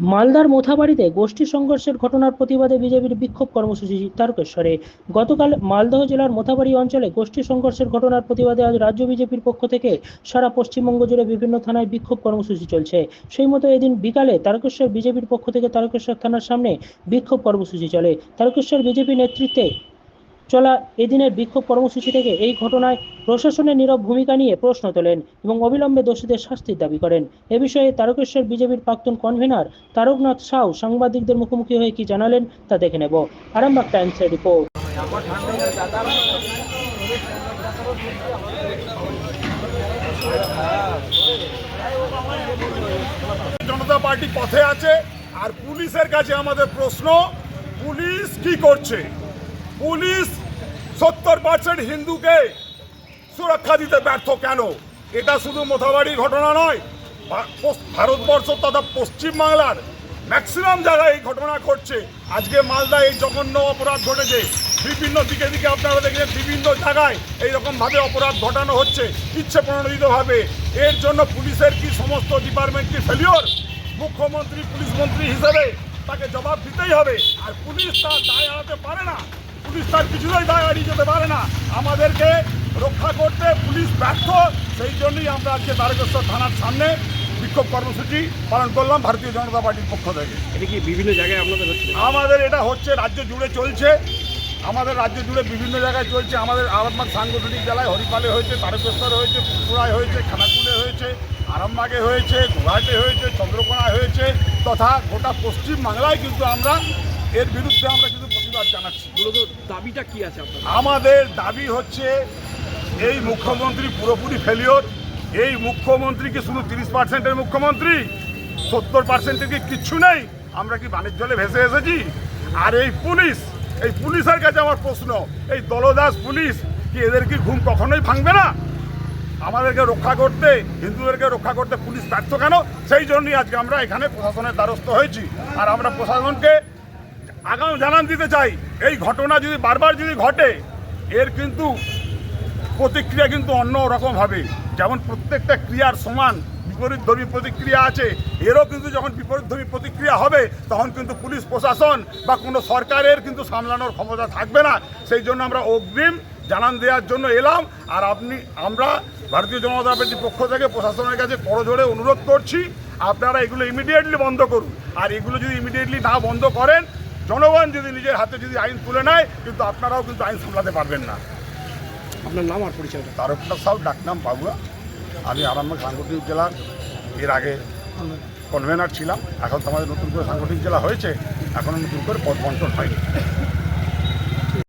মালদার মোথাবাড়িতে গোষ্ঠী সংঘর্ষের ঘটনার প্রতিবাদে বিজেপির বিক্ষোভ কর্মসূচি তারকেশ্বরে। গতকাল মালদহ জেলার মোথাবাড়ি অঞ্চলে গোষ্ঠী সংঘর্ষের ঘটনার প্রতিবাদে আজ রাজ্য বিজেপির পক্ষ থেকে সারা পশ্চিমবঙ্গ জুড়ে বিভিন্ন থানায় বিক্ষোভ কর্মসূচি চলছে। সেই মতো এদিন বিকালে তারকেশ্বর বিজেপির পক্ষ থেকে তারকেশ্বর থানার সামনে বিক্ষোভ কর্মসূচি চলে। তারকেশ্বর বিজেপি নেতৃত্বে চলা এদিনের বিক্ষোভ কর্মসূচি থেকে এই ঘটনায় প্রশাসনের নীরব ভূমিকা নিয়ে প্রশ্ন তোলেন এবং অবিলম্বে দোষীদের শাস্তির দাবি করেন। এ বিষয়ে তারকেশ্বর বিজেপির প্রাক্তন কনভেনার তারকনাথ সাউ সাংবাদিকদের মুখোমুখি হয়ে কি জানালেন তা দেখে নেব। আরামবাগ টাইমসের রিপোর্ট। জনতা পার্টি পথে আছে আর পুলিশের কাছে আমাদের প্রশ্ন, পুলিশ কি করছে? পুলিশ সত্তর পার্সেন্ট হিন্দুকে সুরক্ষা দিতে ব্যর্থ কেন? এটা শুধু মোথাবাড়ি ঘটনা নয় ভারতবর্ষ তথা পশ্চিমবাংলার ম্যাক্সিমাম জায়গায় এই ঘটনা ঘটছে, আজকে মালদা এই জঘন্য অপরাধ ঘটেছে। বিভিন্ন দিকে দিকে আপনারা দেখলেন, বিভিন্ন জায়গায় এইরকমভাবে অপরাধ ঘটানো হচ্ছে ইচ্ছে প্রণোদিতভাবে এর জন্য পুলিশের কি সমস্ত ডিপার্টমেন্ট কি ফেলিওর মুখ্যমন্ত্রী, পুলিশ মন্ত্রী হিসেবে তাকে জবাব দিতেই হবে। আর পুলিশ তার দায় এড়াতে পারে না। পুলিশ তার কিছুতেই দায় এড়িয়ে যেতে পারে না। আমাদেরকে রক্ষা করতে পুলিশ ব্যর্থ। সেই জন্যই আমরা আজকে তারকেশ্বর থানার সামনে বিক্ষোভ কর্মসূচি পালন করলাম ভারতীয় জনতা পার্টির পক্ষ থেকে। এটা কি বিভিন্ন জায়গায় আপনাদের হচ্ছে? আমাদের এটা হচ্ছে রাজ্য জুড়ে চলছে। আমাদের রাজ্য জুড়ে বিভিন্ন জায়গায় চলছে। আমাদের আরামবাগ সাংগঠনিক জেলায় হরিপালে হয়েছে তারকেশ্বর হয়েছে পুকুরায় হয়েছে খানাকুলে হয়েছে আরামবাগে হয়েছে গোঘাটে হয়েছে চন্দ্রকোনায় হয়েছে তথা গোটা পশ্চিম বাংলায় কিন্তু আমরা এর বিরুদ্ধে আমরা প্রতিবাদ জানাচ্ছি। মূলত দাবিটা কি আছে আমাদের দাবি হচ্ছে, এই মুখ্যমন্ত্রী পুরোপুরি ফেলিওর এই মুখ্যমন্ত্রী কি শুধু তিরিশ পার্সেন্টের মুখ্যমন্ত্রী, সত্তর পার্সেন্টের কি কিচ্ছু নেই? আমরা কি বাণিজ্য জলে ভেসে এসেছি? আর এই পুলিশ, এই পুলিশের কাছে আমার প্রশ্ন, এই দলদাস পুলিশ কি এদের কি ঘুম কখনোই ভাঙবে না? আমাদেরকে রক্ষা করতে, হিন্দুদেরকে রক্ষা করতে পুলিশ ব্যর্থ কেন? সেই জন্যই আজকে আমরা এখানে প্রশাসনের দ্বারস্থ হয়েছি। আর আমরা প্রশাসনকে আগাম জানান দিতে চাই, এই ঘটনা যদি বারবার যদি ঘটে, এর কিন্তু প্রতিক্রিয়া কিন্তু অন্য রকম হবে। যেমন প্রত্যেকটা ক্রিয়ার সমান বিপরীতধর্মী প্রতিক্রিয়া আছে, এরও কিন্তু যখন বিপরীতধর্মী প্রতিক্রিয়া হবে, তখন কিন্তু পুলিশ, প্রশাসন বা কোনো সরকারের কিন্তু সামলানোর ক্ষমতা থাকবে না। সেই জন্য আমরা অগ্রিম জানান দেওয়ার জন্য এলাম। আর আপনি, আমরা ভারতীয় জনতা পার্টির পক্ষ থেকে প্রশাসনের কাছে করজোড়ে অনুরোধ করছি, আপনারা এগুলো ইমিডিয়েটলি বন্ধ করুন। আর এগুলো যদি ইমিডিয়েটলি না বন্ধ করেন জনগণ যদি নিজের হাতে যদি আইন তুলে নেয় কিন্তু আপনারাও কিন্তু আইন সামলাতে পারবেন না। আপনার নাম আর পরিচয় তারকটা সাউ ডাকনাম বাবুয়া। আমি আরামবাগ সাংগঠনিক জেলার এর আগে কনভেনার ছিলাম। এখন তো আমাদের নতুন করে সাংগঠনিক জেলা হয়েছে। এখন নতুন করে পদ বন্টন হয়নি।